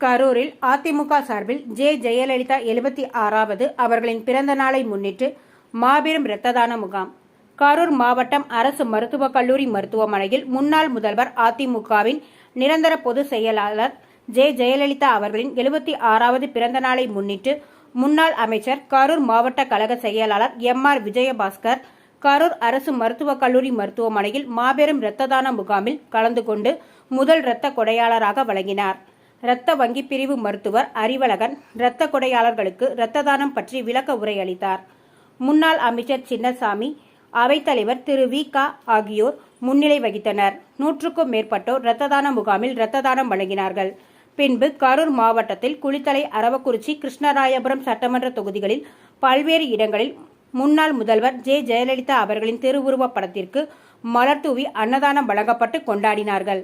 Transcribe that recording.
கரூரில் அதிமுக சார்பில் ஜே. ஜெயலலிதா எழுபத்தி ஆறாவது அவர்களின் பிறந்த நாளை முன்னிட்டு மாபெரும் இரத்த தான முகாம். கரூர் மாவட்டம் அரசு மருத்துவக் கல்லூரி மருத்துவமனையில் முன்னாள் முதல்வர் அதிமுகவின் நிரந்தர பொதுச் செயலாளர் ஜே. ஜெயலலிதா அவர்களின் எழுபத்தி ஆறாவது பிறந்த நாளை முன்னிட்டு முன்னாள் அமைச்சர் கரூர் மாவட்ட கழக செயலாளர் எம். ஆர். விஜயபாஸ்கர் கரூர் அரசு மருத்துவக் கல்லூரி மருத்துவமனையில் மாபெரும் இரத்த தான முகாமில் கலந்து கொண்டு முதல் இரத்த கொடையாளராக வழங்கினார். இரத்த வங்கி பிரிவு மருத்துவர் அறிவழகன் இரத்த கொடையாளர்களுக்கு இரத்த தானம் பற்றி விளக்க உரை அளித்தார். முன்னாள் அமைச்சர் சின்னசாமி அவைத்தலைவர் திரு வி. க. ஆகியோர் முன்னிலை வகித்தனர். நூற்றுக்கும் மேற்பட்டோர் இரத்த தான முகாமில் இரத்த தானம் வழங்கினார்கள். பின்பு கரூர் மாவட்டத்தில் குளித்தலை அரவக்குறிச்சி கிருஷ்ணராயபுரம் சட்டமன்ற தொகுதிகளில் பல்வேறு இடங்களில் முன்னாள் முதல்வர் ஜே. ஜெயலலிதா அவர்களின் திருவுருவப் படத்திற்கு மலர் தூவி அன்னதானம் வழங்கப்பட்டு கொண்டாடினார்கள்.